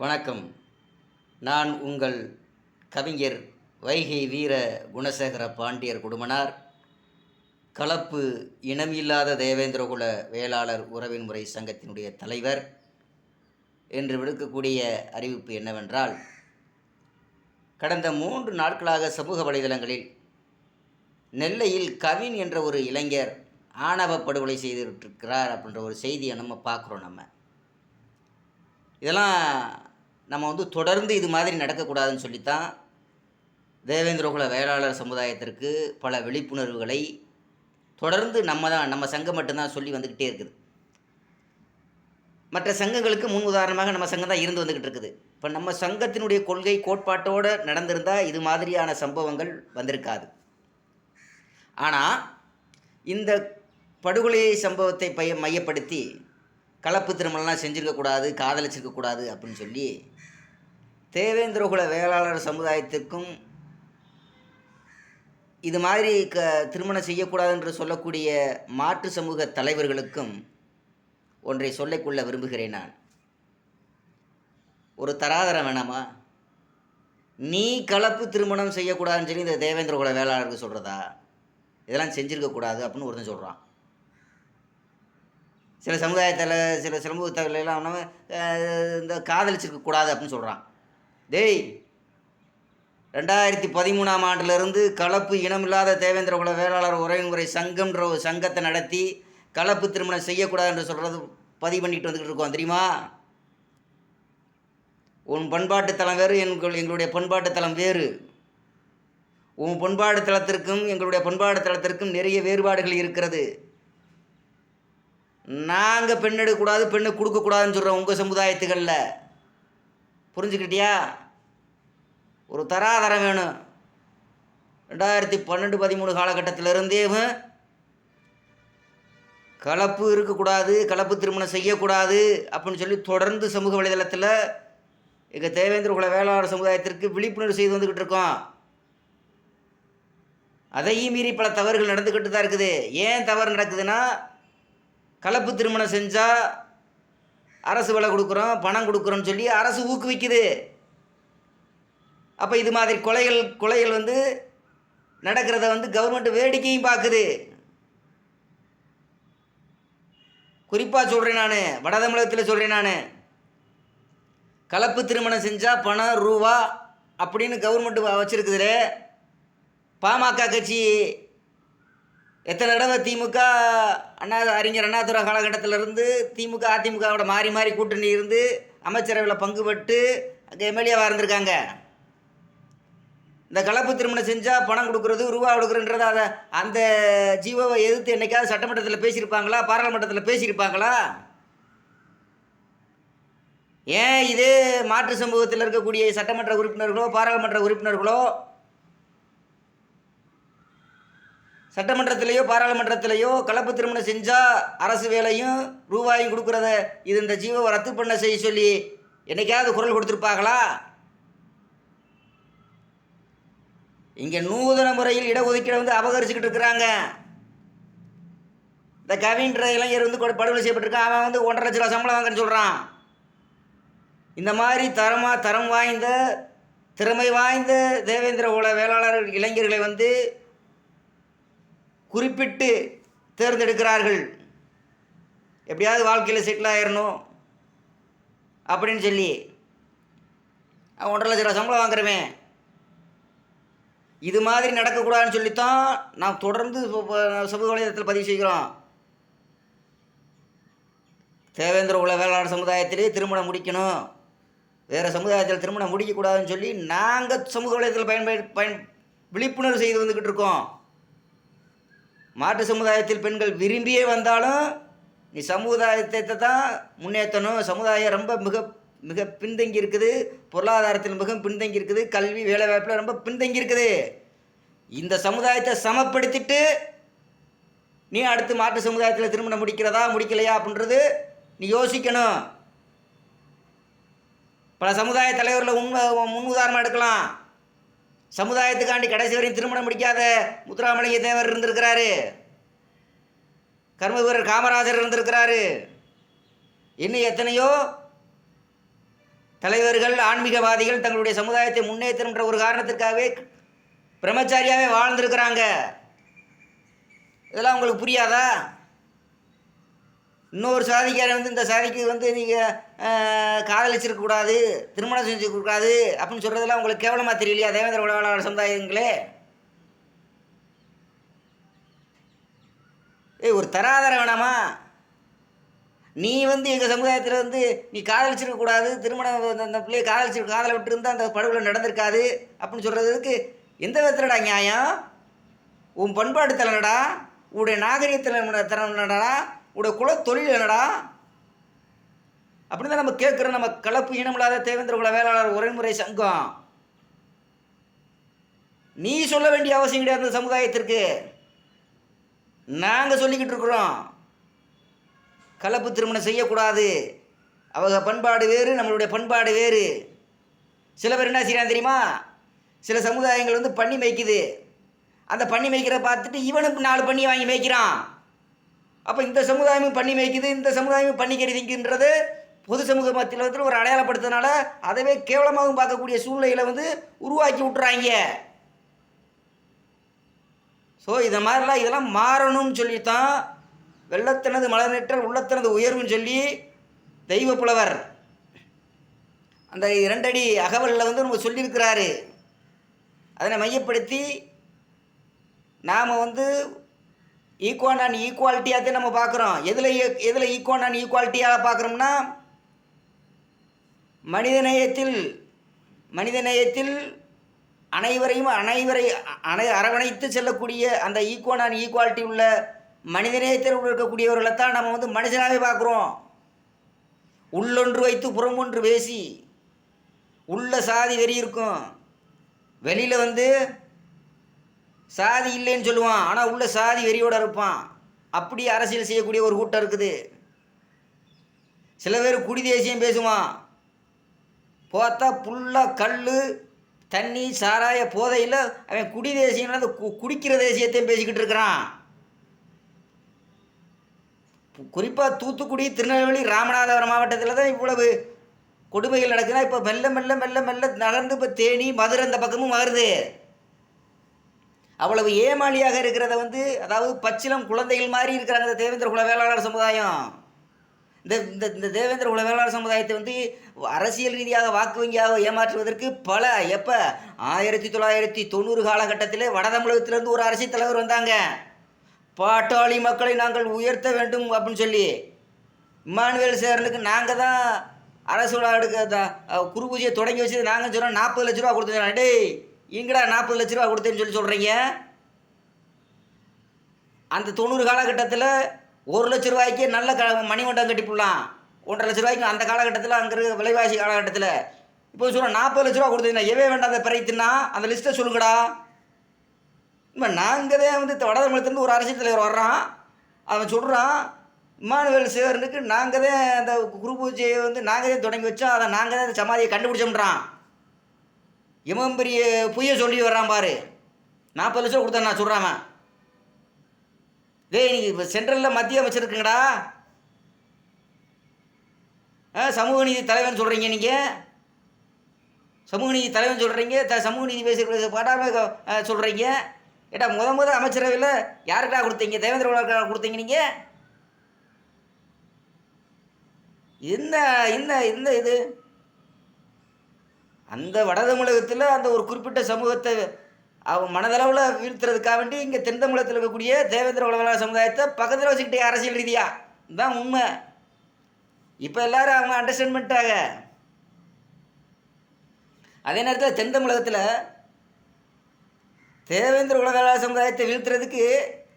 வணக்கம். நான் உங்கள் கவிஞர் வைகை வீர குணசேகர பாண்டியர் குடும்பனார். கலப்பு இனமில்லாத தேவேந்திரகுல வேளாளர் உறவின் முறை சங்கத்தினுடைய தலைவர். என்று விடுக்கக்கூடிய அறிவிப்பு என்னவென்றால் கடந்த மூன்று நாட்களாக சமூக வலைதளங்களில் நெல்லையில் கவின் என்ற ஒரு இளைஞர் ஆணவ படுகொலை செய்திருக்கிறார் அப்படின்ற ஒரு செய்தியை நம்ம பார்க்குறோம் நம்ம. இதெல்லாம் நம்ம வந்து தொடர்ந்து இது மாதிரி நடக்கக்கூடாதுன்னு சொல்லித்தான் தேவேந்திரகுல வேளாளர் சமுதாயத்திற்கு பல விழிப்புணர்வுகளை தொடர்ந்து நம்ம தான் நம்ம சங்கம் மட்டும்தான் சொல்லி வந்துக்கிட்டே இருக்குது. மற்ற சங்கங்களுக்கு முன் உதாரணமாக நம்ம சங்கம் தான் இருந்து வந்துக்கிட்டு இருக்குது. இப்போ நம்ம சங்கத்தினுடைய கொள்கை கோட்பாட்டோடு நடந்திருந்தால் இது மாதிரியான சம்பவங்கள் வந்திருக்காது. ஆனால் இந்த படுகொலை சம்பவத்தை பைய மையப்படுத்தி கலப்பு திருமணம்லாம் செஞ்சுருக்கக்கூடாது காதலிச்சிருக்கக்கூடாது அப்படின்னு சொல்லி தேவேந்திரகுல வேளாளர் சமுதாயத்திற்கும் இது மாதிரி க திருமணம் செய்யக்கூடாது என்று சொல்லக்கூடிய மாற்று சமூக தலைவர்களுக்கும் ஒன்றை சொல்லிக்கொள்ள விரும்புகிறேன் நான். ஒரு தராதரம் வேணாமா? நீ கலப்பு திருமணம் செய்யக்கூடாதுன்னு சொல்லி இந்த தேவேந்திரகுல வேளாளருக்கு சொல்கிறதா இதெல்லாம் செஞ்சுருக்கக்கூடாது அப்படின்னு ஒருத்தன் சொல்கிறான் சில சமுதாயத்தில் சில சமூகத்தில் எல்லாம் இந்த காதலிச்சிருக்க கூடாது அப்படின்னு சொல்கிறான் டேய் ரெண்டாயிரத்தி பதிமூணாம் ஆண்டிலிருந்து கலப்பு இனமில்லாத தேவேந்திர குல வேளாளர் உறவுமுறை சங்கம்ன்ற ஒரு சங்கத்தை நடத்தி கலப்பு திருமணம் செய்யக்கூடாது என்று சொல்கிறது பதிவு பண்ணிட்டு வந்துக்கிட்டு இருக்கோம் தெரியுமா? உன் பண்பாட்டு தலம் வேறு எங்கள் எங்களுடைய பண்பாட்டு தலம் வேறு. உன் பண்பாடு தளத்திற்கும் எங்களுடைய பண்பாடு தளத்திற்கும் நிறைய வேறுபாடுகள் இருக்கிறது. நாங்கள் பெண் எடுக்கக்கூடாது பெண்ணு கொடுக்கக்கூடாதுன்னு சொல்கிறோம் உங்கள் சமுதாயத்துகளில். புரிஞ்சுக்கிட்டியா? ஒரு தராதரம் வேணும். ரெண்டாயிரத்தி பன்னெண்டு பதிமூணு காலகட்டத்திலிருந்தே கலப்பு இருக்கக்கூடாது கலப்பு திருமணம் செய்யக்கூடாது அப்படின்னு சொல்லி தொடர்ந்து சமூக வலைதளத்தில் எங்கள் தேவேந்திர குல வேளாளர் சமுதாயத்திற்கு விழிப்புணர்வு செய்து வந்துக்கிட்டு இருக்கோம். அதையும் மீறி பல தவறுகள் நடந்துக்கிட்டு தான் இருக்குது. ஏன் தவறு நடக்குதுன்னா கலப்பு திருமணம் செஞ்சால் அரசு விலை கொடுக்குறோம் பணம் கொடுக்குறோன்னு சொல்லி அரசு ஊக்குவிக்குது. அப்போ இது மாதிரி கொலைகள் கொலைகள் வந்து நடக்கிறத வந்து கவர்மெண்ட் வேடிக்கையும் பார்க்குது. குறிப்பாக சொல்கிறேன் நான் வட தமிழகத்தில் சொல்கிறேன் நான். கலப்பு திருமணம் செஞ்சால் பணம் ரூபா அப்படின்னு கவர்மெண்ட் வச்சுருக்குதுல. பாமக கட்சி எத்தனை தடவை திமுக அண்ணா அறிஞர் அண்ணாதுரை காலகட்டத்திலிருந்து திமுக அதிமுகவோட மாறி மாறி கூட்டணி இருந்து அமைச்சரவையில் பங்கு பெற்று அங்கே எம்எல்ஏவாக இருந்திருக்காங்க. இந்த கலப்பு திருமணம் செஞ்சால் பணம் கொடுக்குறது ரூபா கொடுக்குறன்றது அதை அந்த ஜீவோவை எதிர்த்து என்னைக்காவது சட்டமன்றத்தில் பேசியிருப்பாங்களா பாராளுமன்றத்தில் பேசியிருப்பாங்களா? ஏன் இதே மாற்று சமூகத்தில் இருக்கக்கூடிய சட்டமன்ற உறுப்பினர்களோ பாராளுமன்ற உறுப்பினர்களோ சட்டமன்றத்திலேயோ பாராளுமன்றத்திலேயோ கலப்பு திருமணம் செஞ்சால் அரசு வேலையும் ரூபாயும் கொடுக்குறத இது இந்த ஜீவை ரத்து பண்ண செய்ய சொல்லி என்னைக்காவது குரல் கொடுத்துருப்பாங்களா? இங்கே நூதன முறையில் இடஒதுக்கீடு வந்து அபகரிச்சுக்கிட்டு இருக்கிறாங்க. இந்த கவின்ற இளைஞர் வந்து படுகொலை செய்யப்பட்டிருக்கான். அவன் வந்து ஒன்றரை லட்ச ரூபா சம்பளம் வாங்கன்னு சொல்கிறான் இந்த மாதிரி தரமாக தரம் வாய்ந்த திறமை வாய்ந்த தேவேந்திர உல வேளாளர் இளைஞர்களை வந்து குறிப்பிட்டு தேர்ந்தெடுக்கிறார்கள். எப்படியாவது வாழ்க்கையில் செட்டில் ஆயிடணும் அப்படின்னு சொல்லி அவன் ஒன்றரை லட்ச ரூபா சம்பளம் வாங்குறவன். இது மாதிரி நடக்கக்கூடாதுன்னு சொல்லித்தான் நாம் தொடர்ந்து சு- சமூக வலைதளத்தில் பதிவு செய்கிறோம். தேவேந்திர உள்ள வேளாண் சமுதாயத்திலே திருமணம் முடிக்கணும். வேறு சமுதாயத்தில் திருமணம் முடிக்கக்கூடாதுன்னு சொல்லி நாங்கள் சமூக வலைதளத்தில் பயன்படு பயன் விழிப்புணர்வு செய்து வந்துக்கிட்டு இருக்கோம். மாற்று சமுதாயத்தில் பெண்கள் விரும்பியே வந்தாலும் நீ சமுதாயத்தை தான் முன்னேற்றணும். சமுதாயம் ரொம்ப மிக மிக பின்தங்கி இருக்குது. பொருளாதாரத்தில் மிக பின்தங்கி இருக்குது. கல்வி வேலைவாய்ப்பில் ரொம்ப பின்தங்கி இருக்குது. இந்த சமுதாயத்தை சமப்படுத்திட்டு நீ அடுத்து மாற்று சமுதாயத்தில் திருமணம் முடிக்கிறதா முடிக்கலையா அப்படின்றது நீ யோசிக்கணும். பல சமுதாய தலைவர்களை உண்மை முன் உதாரணம் எடுக்கலாம். சமுதாயத்துக்காண்டி கடைசி வரையும் திருமணம் முடிக்காத முத்துராமலிங்க தேவர் இருந்திருக்கிறாரு. கர்ம வீரர் காமராஜர் இருந்திருக்கிறாரு. இன்னும் எத்தனையோ தலைவர்கள் ஆன்மீகவாதிகள் தங்களுடைய சமுதாயத்தை முன்னேற்றம்ன்ற ஒரு காரணத்திற்காகவே பிரம்மச்சாரியாகவே வாழ்ந்திருக்கிறாங்க. இதெல்லாம் உங்களுக்கு புரியாதா? இன்னொரு சாதிக்காரன் வந்து இந்த சாதிக்கு வந்து நீங்கள் காதலிச்சிருக்கக்கூடாது திருமணம் செஞ்சுக்க கூடாது அப்படின்னு சொல்கிறதெல்லாம் உங்களுக்கு கேவலமாக தெரியலையா தேவேந்திர உலகளாளர் சமுதாயங்களே? ஏய் ஒரு தராதரம் வேணாமா? நீ வந்து எங்கள் சமுதாயத்தில் வந்து நீ காதலிச்சிருக்கக்கூடாது திருமணம் அந்த- பிள்ளையை காதலிச்சு காதலை விட்டுருந்தா அந்த படுகொலை நடந்திருக்காது அப்படின்னு சொல்கிறதுக்கு எந்த விதத்துலடா நியாயம்? உன் பண்பாடு தலைனடா உடைய நாகரிகத்தில் திறனடா உடைய குல தொழில் என்னடா? அப்படின்னு தான் நம்ம கேட்குறோம். நம்ம கலப்பு இனமில்லாத தேவேந்திர குல வேளாளர் உரைமுறை சங்கம். நீ சொல்ல வேண்டிய அவசியம் கிடையாது அந்த சமுதாயத்திற்கு. நாங்கள் சொல்லிக்கிட்டு இருக்கிறோம். கலப்பு திருமணம் செய்யக்கூடாது. அவங்க பண்பாடு வேறு நம்மளுடைய பண்பாடு வேறு. சில பேர் என்ன செய்யறாங்க தெரியுமா? சில சமுதாயங்கள் வந்து பண்ணி மேய்க்குது. அந்த பண்ணி மேய்க்கிற பார்த்துட்டு இவனுக்கு நாலு பண்ணி வாங்கி மேய்க்கிறான். அப்போ இந்த சமுதாயமும் பண்ணி மேய்க்குது இந்த சமுதாயமும் பண்ணி கருதிங்கின்றது பொது சமூக மத்தியில் ஒரு அடையாளப்படுத்துறதுனால அதவே கேவலமாகவும் பார்க்கக்கூடிய சூழ்நிலைகளை வந்து உருவாக்கி விட்டுறாங்க. ஸோ இதை மாதிரிலாம் இதெல்லாம் மாறணும்னு சொல்லித்தான் வெள்ளத்தினது மலர்நேற்றல் உள்ளத்தினது உயர்வுன்னு சொல்லி தெய்வ புலவர் அந்த இரண்டடி அகவலில் வந்து நம்ம சொல்லியிருக்கிறாரு. அதனை மையப்படுத்தி நாம் வந்து ஈக்குவல் அண்ட் ஈக்குவாலிட்டியாகத்தான் நம்ம பார்க்குறோம். எதில் e- எதில் ஈக்குவல் அண்ட் ஈக்குவாலிட்டியாக பார்க்குறோம்னா மனிதநேயத்தில் மனிதநேயத்தில் அனைவரையும் அனைவரை அனை அரவணைத்து செல்லக்கூடிய அந்த ஈக்குவல் அண்ட் ஈக்குவாலிட்டி உள்ள மனிதநேயத்தில் இருக்கக்கூடியவர்களை தான் நம்ம வந்து மனுஷனாகவே பார்க்குறோம். உள்ளொன்று வைத்து புறமொன்று பேசி உள்ள சாதி வெறி இருக்கும். வெளியில் வந்து சாதி இல்லைன்னு சொல்லுவான். ஆனால் உள்ள சாதி வெறியோட இருப்பான். அப்படி அரசியல் செய்யக்கூடிய ஒரு கூட்டம் இருக்குது. சில பேர் குடி தேசியம் பேசுவான். பார்த்தா ஃபுல்லாக கல் தண்ணி சாராய போதையில் அவன் குடி தேசியம்னா அந்த கு- குடிக்கிற தேசியத்தையும் பேசிக்கிட்டு இருக்கிறான். குறிப்பாக தூத்துக்குடி திருநெல்வேலி ராமநாதபுரம் மாவட்டத்தில் தான் இவ்வளவு கொடுமைகள் நடக்குதுன்னா இப்போ மெல்ல மெல்ல மெல்ல மெல்ல நகர்ந்து இப்போ தேனி மதுரை அந்த பக்கமும் வருது. அவ்வளவு ஏமாளியாக இருக்கிறத வந்து அதாவது பச்சிலம் குழந்தைகள் மாதிரி இருக்கிறாங்க இந்த தேவேந்திர குல வேளாளர் சமுதாயம். இந்த இந்த இந்த தேவேந்திர குல வேளாளர் சமுதாயத்தை வந்து அரசியல் ரீதியாக வாக்கு வங்கியாக ஏமாற்றுவதற்கு பல எப்போ? ஆயிரத்தி தொள்ளாயிரத்தி தொண்ணூறு காலகட்டத்தில் வட தமிழகத்திலேருந்து ஒரு அரசியல் தலைவர் வந்தாங்க. பாட்டாளி மக்களை நாங்கள் உயர்த்த வேண்டும் அப்படின்னு சொல்லி. இம்மானுவேல் சேரனுக்கு நாங்கள் தான் அரசோட அடுக்க குரு பூஜையை தொடங்கி வச்சது நாங்கள் சொன்னோம் நாற்பது லட்ச ரூபா கொடுத்துருக்கோம் டேய் எங்கடா நாற்பது லட்ச ரூபா கொடுத்தேன்னு சொல்லி சொல்கிறீங்க அந்த தொண்ணூறு காலகட்டத்தில் ஒரு லட்ச ரூபாய்க்கு நல்ல க மணிமண்டம் கட்டிப்புடலாம். ஒன்றரை லட்ச ரூபாய்க்கு அந்த காலகட்டத்தில் அங்கே இருக்க விலைவாசி காலகட்டத்தில். இப்போ சொல்கிறோம் நாற்பது லட்ச ரூபா கொடுத்தீங்கன்னா எவே வேண்டாம் பிறகுனா அந்த லிஸ்ட்டை சொல்லுங்கடா. இப்போ நாங்கள் தான் வந்து வட தமிழகத்துலேருந்து ஒரு அரசியல் தலைவர் வர்றான். அவன் சொல்கிறான் இமானுவேல் சேவரனுக்கு நாங்கள் தான் அந்த குரு பூஜையை வந்து நாங்கள் தான் தொடங்கி வச்சோம் அதை நாங்கள் தான் அந்த சமாதியை கண்டுபிடிச்சோம்ன்றான். இவன் பெரிய பொய்ய சொல்லி வர்றான் பாரு. நாற்பது லட்சம் கொடுத்தேன் நான் சொல்கிறாம அவன். டேய் நீங்கள் இப்போ சென்ட்ரலில் மத்திய அமைச்சர் இருக்குங்கடா. ஆ சமூக நீதி தலைவன் சொல்கிறீங்க நீங்கள் சமூக நீதி தலைவன் சொல்கிறீங்க த சமூக நீதி பேசுகிற படாமல் சொல்கிறீங்க ஏட்டா முத முத அமைச்சரவையில் யாருக்கா கொடுத்தீங்க? தேவேந்திர கொடுத்தீங்க நீங்கள் என்ன என்ன என்ன இது? அந்த வட தமிழகத்தில் அந்த ஒரு குறிப்பிட்ட சமூகத்தை அவன் மனதளவில் வீழ்த்துறதுக்காக வேண்டி இங்கே தென் தமிழகத்தில் இருக்கக்கூடிய தேவேந்திர உலகலா சமுதாயத்தை பக்கத்தில் வச்சுக்கிட்டே அரசியல் ரீதியாக தான் உண்மை. இப்போ எல்லாரும் அவங்க அண்டர்ஸ்டாண்ட் பண்ணிட்டாங்க அதே நேரத்தில் தென் தமிழகத்தில் தேவேந்திர உலகலா சமுதாயத்தை வீழ்த்துறதுக்கு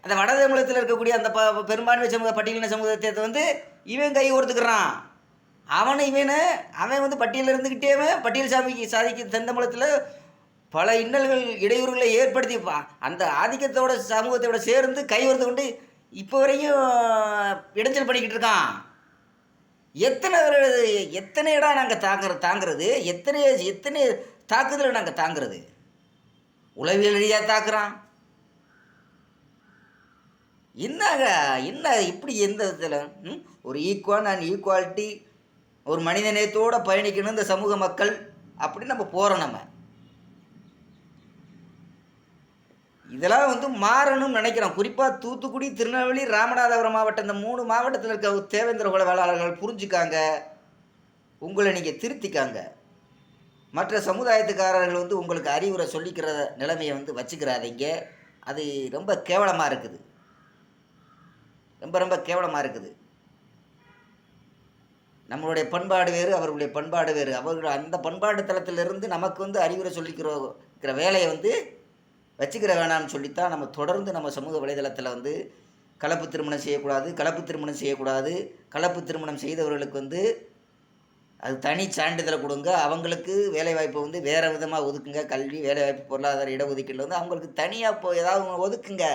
அந்த வட தமிழகத்தில் இருக்கக்கூடிய அந்த ப பெரும்பான்மை சமூக பட்டியலின சமுதாயத்தை வந்து இவன் கை கொடுத்துக்கிறான் அவனை இவனு அவன் வந்து பட்டியலில் இருந்துக்கிட்டேவன் பட்டியல் சாமிக்கு சாதிக்கு தென் பல இன்னல்கள் இடையூறுகளை ஏற்படுத்திப்பான் அந்த ஆதிக்கத்தோட சமூகத்தோட சேர்ந்து கைவர்ந்து கொண்டு இப்போ வரையும் இடைஞ்சல் பண்ணிக்கிட்டு இருக்கான். எத்தனை எத்தனை இடம் நாங்கள் தாங்குற தாங்கிறது? எத்தனை எத்தனை தாக்குதலை நாங்கள் தாங்கிறது? உளவியல் ரீதியாக தாக்குறான். என்னங்க என்ன இப்படி எந்த இதில் ஒரு ஈக்குவல் அண்ட் ஈக்குவாலிட்டி ஒரு மனித நேயத்தோடு பயணிக்கணும் இந்த சமூக மக்கள் அப்படின்னு நம்ம போகிறோம் நம்ம. இதெல்லாம் வந்து மாறணும்னு நினைக்கிறோம். குறிப்பாக தூத்துக்குடி திருநெல்வேலி ராமநாதபுரம் மாவட்டம் இந்த மூணு மாவட்டத்தில் இருக்க தேவேந்திர குல வேளாளர்கள் புரிஞ்சுக்காங்க. உங்களை நீங்கள் திருத்திக்காங்க. மற்ற சமுதாயத்துக்காரர்கள் வந்து உங்களுக்கு அறிவுரை சொல்லிக்கிற நிலைமையை வந்து வச்சுக்கிறாதீங்க. அது ரொம்ப கேவலமாக இருக்குது. ரொம்ப ரொம்ப கேவலமாக இருக்குது. நம்மளுடைய பண்பாடு வேறு அவர்களுடைய பண்பாடு வேறு. அவர்கள் அந்த பண்பாடு தளத்திலிருந்து நமக்கு வந்து அறிவுரை சொல்லிக்கிற இருக்கிற வேலையை வந்து வச்சுக்கிற வேணாம்னு சொல்லித்தான் நம்ம தொடர்ந்து நம்ம சமூக வலைதளத்தில் வந்து கலப்பு திருமணம் செய்யக்கூடாது கலப்பு திருமணம் செய்யக்கூடாது கலப்பு திருமணம் செய்தவர்களுக்கு வந்து அது தனி சான்றிதழை கொடுங்க. அவங்களுக்கு வேலைவாய்ப்பை வந்து வேறு விதமாக ஒதுக்குங்க. கல்வி வேலைவாய்ப்பு பொருளாதார இடஒதுக்கீடு வந்து அவங்களுக்கு தனியாக இப்போ ஏதாவது ஒதுக்குங்க.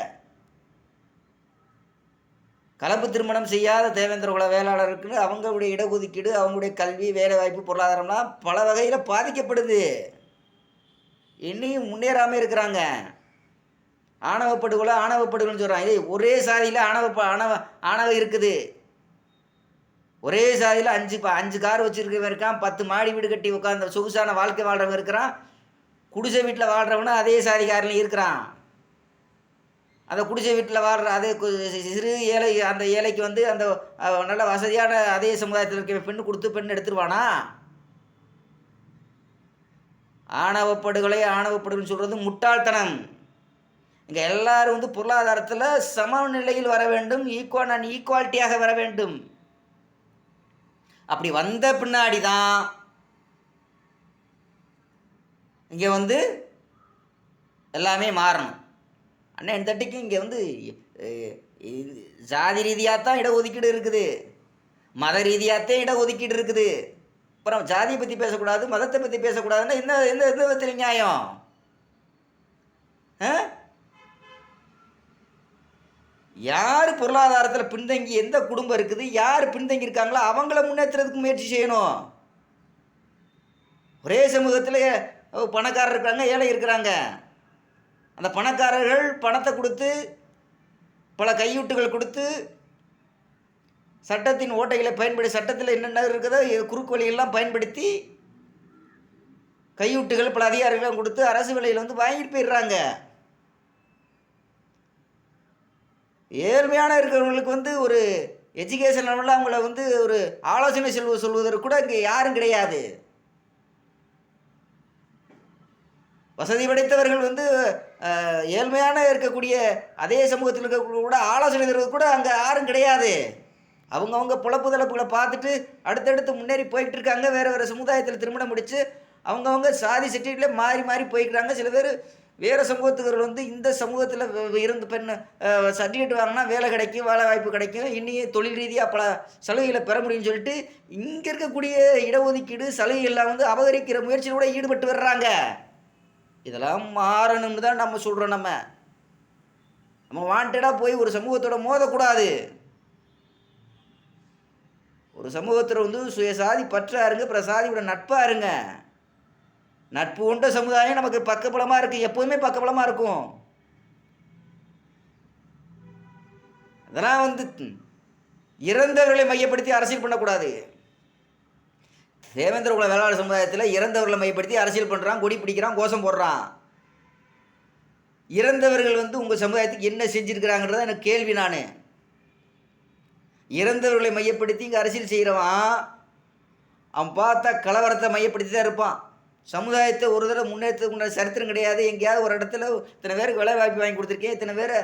கலப்பு திருமணம் செய்யாத தேவேந்திர குல வேளாளருக்குன்னு அவங்களுடைய இடஒதுக்கீடு அவங்களுடைய கல்வி வேலைவாய்ப்பு பொருளாதாரம்லாம் பல வகையில் பாதிக்கப்படுது. இன்னையும் முன்னேறாமல் இருக்கிறாங்க. ஆணவ படுகொலை ஆணவ படுகொலைன்னு சொல்கிறாங்க ஏய் ஒரே சாதியில் ஆணவ ப- ஆணவ ஆணவம் இருக்குது. ஒரே சாதியில் அஞ்சு அஞ்சு கார் வச்சுருக்கவன் இருக்கான் பத்து மாடி வீடு கட்டி உட்காந்து சொகுசான வாழ்க்கை வாழ்கிறவன் இருக்கிறான். குடிசை வீட்டில் வாழ்கிறவனும் அதே சாதிக்காரனையும் இருக்கிறான். அந்த குடிசை வீட்டில் வாழ்கிற அதே சிறு ஏழை அந்த ஏழைக்கு வந்து அந்த நல்ல வசதியான அதே சமுதாயத்தில் இருக்க பெண் கொடுத்து பெண் எடுத்துருவானா? ஆணவப்படுகொலை ஆணவப்படுகொலைன்னு சொல்கிறது முட்டாள்தனம். இங்கே எல்லாரும் வந்து பொருளாதாரத்தில் சமநிலையில் வர வேண்டும் ஈக்குவல் அண்ட் ஈக்குவாலிட்டியாக வர வேண்டும். அப்படி வந்த பின்னாடி தான் இங்கே வந்து எல்லாமே மாறணும். அண்ணன் இந்த தட்டிக்கு இங்கே வந்து ஜாதி ரீதியாக தான் இடஒதுக்கீடு இருக்குது. மத ரீதியாகத்தான் இடஒதுக்கீடு இருக்குது. அப்புறம் ஜாதியை பற்றி பேசக்கூடாது மதத்தை பற்றி பேசக்கூடாதுன்னா என்ன எந்த எந்த விதத்தில் நியாயம்? ஆ யார் பொருளாதாரத்தில் பின்தங்கி எந்த குடும்பம் இருக்குது யார் பின்தங்கி இருக்காங்களோ அவங்கள முன்னேற்றுறதுக்கு முயற்சி செய்யணும். ஒரே சமூகத்தில் பணக்காரர் இருக்கிறாங்க ஏழை இருக்கிறாங்க. அந்த பணக்காரர்கள் பணத்தை கொடுத்து பல கையூட்டுகள் கொடுத்து சட்டத்தின் ஓட்டைகளை பயன்படுத்தி சட்டத்தில் என்னென்ன இருக்குதோ இது குறுக்கு வழியெல்லாம் பயன்படுத்தி கையூட்டுகள் பல அதிகாரிகளும் கொடுத்து அரசு வேலையில் வந்து வாங்கிட்டு போயிடுறாங்க. ஏழ்மையான இருக்கிறவங்களுக்கு வந்து ஒரு எஜுகேஷன் லெவலில் அவங்கள வந்து ஒரு ஆலோசனை செல்வ சொல்வதற்கு கூட இங்கே யாரும் கிடையாது. வசதி படைத்தவர்கள் வந்து ஏழ்மையான இருக்கக்கூடிய அதே சமூகத்தில் இருக்கக்கூடிய கூட ஆலோசனை தருவது கூட அங்கே யாரும் கிடையாது. அவங்கவுங்க பொழப்பு தளப்புகளை பார்த்துட்டு அடுத்தடுத்து முன்னேறி போயிட்டு இருக்காங்க. வேறு வேறு சமுதாயத்தில் திருமணம் முடித்து அவங்கவுங்க சாதி சர்டிஃபிகேட்ல மாறி மாறி போய்க்கிறாங்க. சில பேர் வேறு சமூகத்துக்கு வந்து இந்த சமூகத்தில் இருந்து பெண் சர்டிஃபிகேட் வாங்கினா வேலை கிடைக்கும் வேலை வாய்ப்பு கிடைக்கும். இன்னும் தொழில் ரீதியாக பல சலுகைகளை பெற முடியும்னு சொல்லிட்டு இங்கே இருக்கக்கூடிய இடஒதுக்கீடு சலுகைகள்லாம் வந்து அபகரிக்கிற முயற்சியில் கூட ஈடுபட்டு வர்றாங்க. இதெல்லாம் மாறணும்னு தான் நம்ம சொல்கிறோம் நம்ம. நம்ம வாண்டடாக போய் ஒரு சமூகத்தோட மோதக்கூடாது. ஒரு சமூகத்தில் வந்து சுயசாதி பற்றாருங்க பிரசாதியோட நட்பாக இருங்க நட்பு உண்ட சமுதாயம் நமக்கு பக்கபலமாக இருக்குது எப்போதுமே பக்கபலமாக இருக்கும். அதெல்லாம் வந்து இறந்தவர்களை மையப்படுத்தி அரசியல் பண்ணக்கூடாது. தேவேந்திர குல வேளாளர் சமுதாயத்தில் இறந்தவர்களை மையப்படுத்தி அரசியல் பண்ணுறான் கொடி பிடிக்கிறான் கோஷம் போடுறான். இறந்தவர்கள் வந்து உங்கள் சமுதாயத்துக்கு என்ன செஞ்சுருக்கிறாங்கன்றத எனக்கு கேள்வி நான். இறந்தவர்களை மையப்படுத்தி இங்கே அரசியல் செய்கிறவன் அவன் பார்த்தா கலவரத்தை மையப்படுத்தி தான் இருப்பான். சமுதாயத்தை ஒரு தடவை முன்னேற்றத்துக்கு சரித்திரம் கிடையாது. எங்கேயாவது ஒரு இடத்துல இத்தனை பேருக்கு வேலை வாய்ப்பு வாங்கி கொடுத்துருக்கேன் இத்தனை பேரை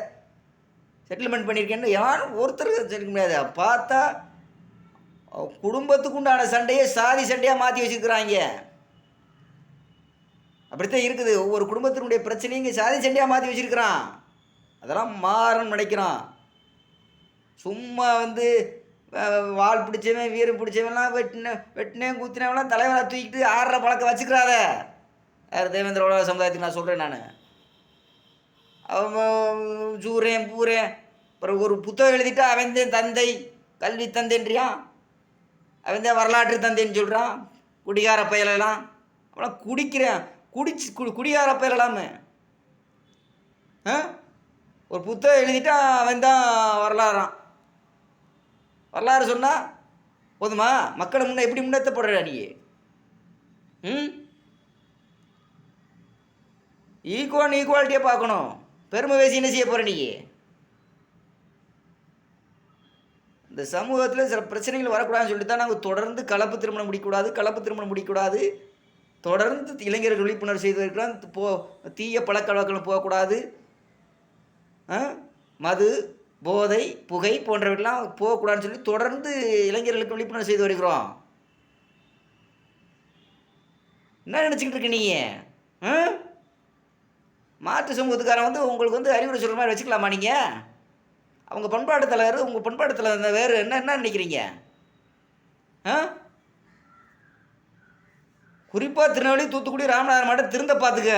செட்டில்மெண்ட் பண்ணியிருக்கேன்னு யாரும் ஒருத்தருக்கு சொல்லிக்க முடியாது. பார்த்தா குடும்பத்துக்குண்டான குடும்பத்துக்கு உண்டான சண்டையை சாதி சண்டையாக மாற்றி வச்சுருக்குறாங்க. அப்படித்தான் இருக்குது. ஒவ்வொரு குடும்பத்தினுடைய பிரச்சனையும் இங்கே சாதி சண்டையாக மாற்றி வச்சுருக்கிறான். அதெல்லாம் மாறணும்னு நினைக்கிறான். சும்மா வந்து வால் பிடிச்சவன் வீரம் பிடிச்சவன்லாம் வெட்டின வெட்டினேன் குத்தினவெல்லாம் தலைவரை தூக்கிட்டு ஆடுற பழக்கம் வச்சுக்கிறாத. யார் தேவேந்திரோட சமுதாயத்துக்கு நான் சொல்கிறேன் நான். அவன் சூரேன் பூரேன் அப்புறம் ஒரு புத்தகம் எழுதிட்டா அவன் தந்தை கல்வி தந்தைன்றியான். அவன் தான் வரலாற்று தந்தைன்னு சொல்கிறான் குடிகார பயலெல்லாம். அவெல்லாம் குடிக்கிறேன். குடிச்சு குடி குடிகார பயலலாமே ஆ? ஒரு புத்தகம் எழுதிட்டா அவன் தான் வரலாறான் வரலாறு சொன்னால் போதுமா? மக்களை முன்னே எப்படி முன்னேற்றப்படுற நீ? ம்? ஈக்குவல் ஈக்குவாலிட்டியாக பார்க்கணும். பெருமை பேசி என்ன செய்ய போகிற நீ? இந்த சமூகத்தில் சில பிரச்சனைகள் வரக்கூடாதுன்னு சொல்லிட்டு தான் நாங்கள் தொடர்ந்து கலப்பு திருமணம் முடிக்கக்கூடாது கலப்பு திருமணம் முடிக்கக்கூடாது. தொடர்ந்து இளைஞர்கள் விழிப்புணர்வு செய்து இருக்கிறோம் போ தீய பழக்க வழக்கங்கள் போகக்கூடாது. ஆ? மது போதை புகை போன்றவற்றெல்லாம் போகக்கூடாதுன்னு சொல்லி தொடர்ந்து இளைஞர்களுக்கு விழிப்புணர்வு செய்து வருகிறோம். என்ன நினச்சிக்கிட்டு இருக்க நீங்கள் மாற்று சமூகத்துக்காரன் வந்து உங்களுக்கு வந்து அறிவுரை சொல்கிற மாதிரி வச்சுக்கலாமா நீங்கள் அவங்க பண்பாட்டு தலைவர் உங்கள் பண்பாட்டு தலைவர் வேறு என்ன என்ன நினைக்கிறீங்க? ஆ? குறிப்பாக திருநெல்வேலி தூத்துக்குடி ராமநாதபுரம் மாவட்டம் திருந்த பார்த்துக்க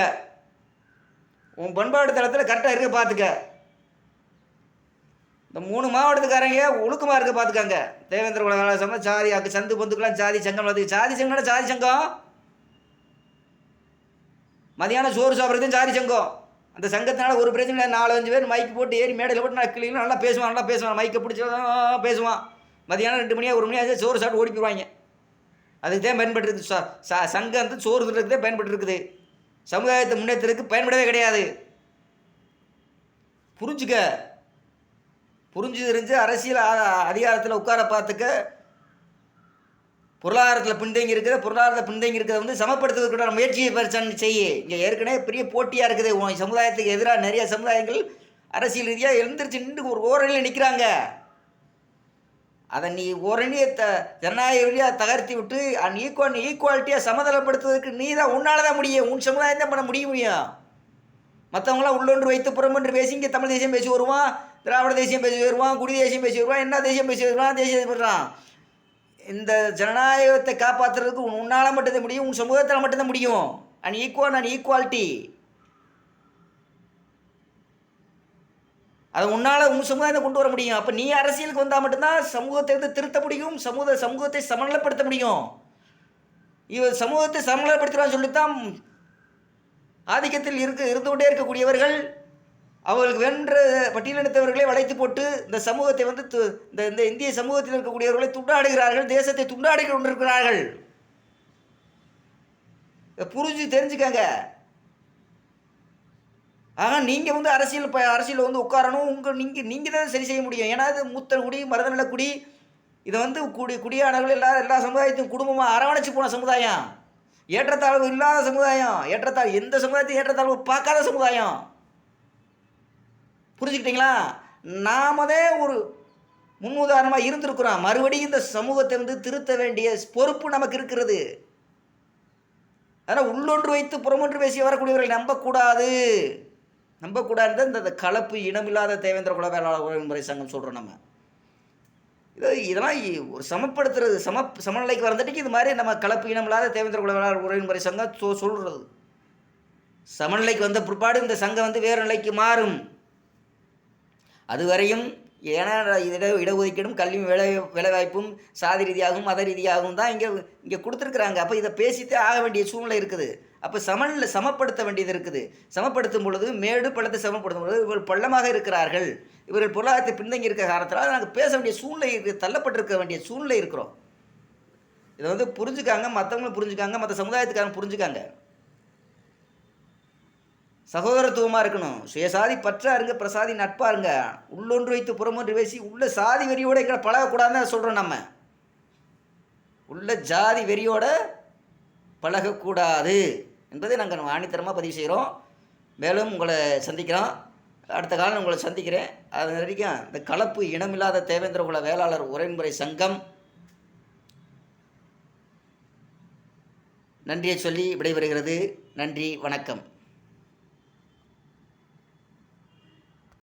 உன் பண்பாட்டு தளத்தில் கரெக்டாக இருக்க பார்த்துக்க இந்த மூணு மாவட்டத்துக்காரங்க ஒழுக்கமாக இருக்க பார்த்துக்காங்க தேவேந்திர குல சங்கம் சாதி அக்கு சந்து பொந்துக்கெல்லாம் சாதி சங்கம் சாதி சங்கம்னா ஜாதி சங்கம். மதியானம் சோறு சாப்பிட்றதும் சாதி சங்கம். அந்த சங்கத்தினால ஒரு பிரச்சனை நாலஞ்சு பேர் மைக்கு போட்டு ஏறி மேடையில் போட்டு நான் கிளியும் நல்லா பேசுவான் நல்லா பேசுவான். மைக்கை பிடிச்சதான் பேசுவான். மதியானம் ரெண்டு மணியாக ஒரு மணி சோறு சாப்பிட்டு ஓடி போயிடுவாங்க அதுக்கு தான் பயன்பட்டு சார் ச- ச- சங்கம் வந்து சோறு தின்றதுக்கு தான் பயன்பட்டு சமுதாயத்தை முன்னேற்றத்துக்கு பயன்படவே கிடையாது. புரிஞ்சுக்க. புரிஞ்சு தெரிஞ்சு அரசியல் அதிகாரத்தில் உட்கார பார்த்துக்க. பொருளாதாரத்தில் பின்தங்கி இருக்கிற பொருளாதாரத்தில் பின்தங்கி இருக்கிறத வந்து சமப்படுத்துவதற்கான முயற்சியை பரிசன் செய்ய. இங்கே ஏற்கனவே பெரிய போட்டியாக இருக்குது. உன் சமுதாயத்துக்கு எதிராக நிறைய சமுதாயங்கள் அரசியல் ரீதியாக எழுந்திரிச்சு நின்று ஒரு ஓரணியில் நிற்கிறாங்க அதை நீ ஓரணியை த ஜனநாயக ரீதியாக தகர்த்தி விட்டு அன் ஈக்குவல் ஈக்குவாலிட்டியாக சமதளப்படுத்துவதற்கு நீ தான் உன்னால் தான் முடியும். உன் சமுதாயம் தான் பண்ண முடிய முடியும் மற்றவங்களாம் உள்ளொன்று வைத்து புறமொன்று பேசி இங்கே தமிழ் தேசியம் பேசி வருவான் திராவிட தேசியம் பேசி வருவான் குடி தேசியம் பேசி வருவான் என்ன தேசியம் பேசி வருவான் தேசிய பண்ணுறான் இந்த ஜனநாயகத்தை காப்பாற்றுறதுக்கு உன் உன்னால் மட்டும்தான் முடியும் உன் சமூகத்தால் மட்டும்தான் முடியும். அண்ட் ஈக்குவல் அண்ட் ஈக்குவாலிட்டி அதை உன்னால் உன் சமுதாயத்தை கொண்டு வர முடியும். அப்போ நீ அரசியலுக்கு வந்தால் மட்டும்தான் சமூகத்தை வந்து திருத்த முடியும் சமூக சமூகத்தை சமநிலைப்படுத்த முடியும். இவர் சமூகத்தை சமநிலைப்படுத்துகிறான்னு சொல்லித்தான் ஆதிக்கத்தில் இருக்க இருந்து கொண்டே இருக்கக்கூடியவர்கள் அவர்களுக்கு வென்ற பட்டியலினத்தவர்களை வளைத்து போட்டு இந்த சமூகத்தை வந்து இந்த இந்த இந்திய சமூகத்தில் இருக்கக்கூடியவர்களை துண்டாடுகிறார்கள் தேசத்தை துண்டாடி கொண்டிருக்கிறார்கள். புரிஞ்சு தெரிஞ்சுக்கங்க. ஆக நீங்கள் வந்து அரசியல் ப அரசியல் வந்து உட்காரணும் உங்கள் நீங்கள் நீங்கள் தான் சரி செய்ய முடியும். ஏன்னா இது மூத்த குடி மருதநல குடி இதை வந்து குடி குடியானவர்கள் எல்லா எல்லா சமுதாயத்தையும் குடும்பமாக அரவணைச்சு போன சமுதாயம். ஏற்றத்தாழ்வு இல்லாத சமுதாயம். ஏற்றத்தாழ்வு எந்த சமுதாயத்தையும் ஏற்றத்தாழ்வு பார்க்காத சமுதாயம். புரிஞ்சுக்கிட்டீங்களா? நாமதே ஒரு ஒரு முன்னுதாரணமாக இருந்திருக்கிறோம். மறுபடியும் இந்த சமூகத்தை வந்து திருத்த வேண்டிய பொறுப்பு நமக்கு இருக்கிறது. அதனால் உள்ளொன்று வைத்து புறமொன்று பேசி வரக்கூடியவர்களை நம்பக்கூடாது. நம்பக்கூடாது இந்த கலப்பு இனமில்லாத தேவேந்திர குல வேளாளர் முறை சங்கம் சொல்கிறோம் நம்ம. இது இதெல்லாம் ஒரு சமப்படுத்துறது சம சமநிலைக்கு வரந்துட்டு இது மாதிரி நம்ம கலப்பு இனமில்லாத தேவேந்திர குல வேளாளர் உறவின்முறை சங்கம் சொ சொல்கிறது சமநிலைக்கு வந்த பிற்பாடு இந்த சங்கம் வந்து வேறு நிலைக்கு மாறும். அதுவரையும் ஏன்னா இட இடஒதுக்கீடும் கல்வி வேலை வேலைவாய்ப்பும் சாதி ரீதியாகவும் மத ரீதியாகவும் தான் இங்கே இங்கே கொடுத்துருக்குறாங்க. அப்போ இதை பேசித்தே ஆக வேண்டிய சூழ்நிலை இருக்குது. அப்போ சமனில் சமப்படுத்த வேண்டியது இருக்குது. சமப்படுத்தும் பொழுது மேடு பள்ளத்தை சமப்படுத்தும் பொழுது இவர்கள் பள்ளமாக இருக்கிறார்கள். இவர்கள் பொருளாதாரத்தை பின்தங்கி இருக்கிற காரணத்தினால் நாங்கள் பேச வேண்டிய சூழ்நிலை இருக்கு தள்ளப்பட்டிருக்க வேண்டிய சூழ்நிலை இருக்கிறோம். இதை வந்து புரிஞ்சுக்காங்க மற்றவங்களும் புரிஞ்சுக்காங்க மற்ற சமுதாயத்துக்காரங்க புரிஞ்சுக்காங்க. சகோதரத்துவமாக இருக்கணும். சுயசாதி பற்றா இருங்க பிரசாதி நட்பாருங்க. உள்ளொன்று வைத்து புறமொன்று பேசி உள்ள சாதி வெறியோட எங்களை பழகக்கூடாதுன்னு சொல்கிறோம் நம்ம. உள்ள ஜாதி வெறியோட பழகக்கூடாது என்பதை நாங்கள் ஆணித்தரமாக பதிவு செய்கிறோம் மேலும் உங்களை சந்திக்கிறோம். அடுத்த காலம் உங்களை சந்திக்கிறேன். அது வரைக்கும் இந்த கலப்பு இனமில்லாத தேவேந்திர குல வேளாளர் உரைமுறை சங்கம். நன்றியை சொல்லி விடைபெறுகிறது. நன்றி வணக்கம்.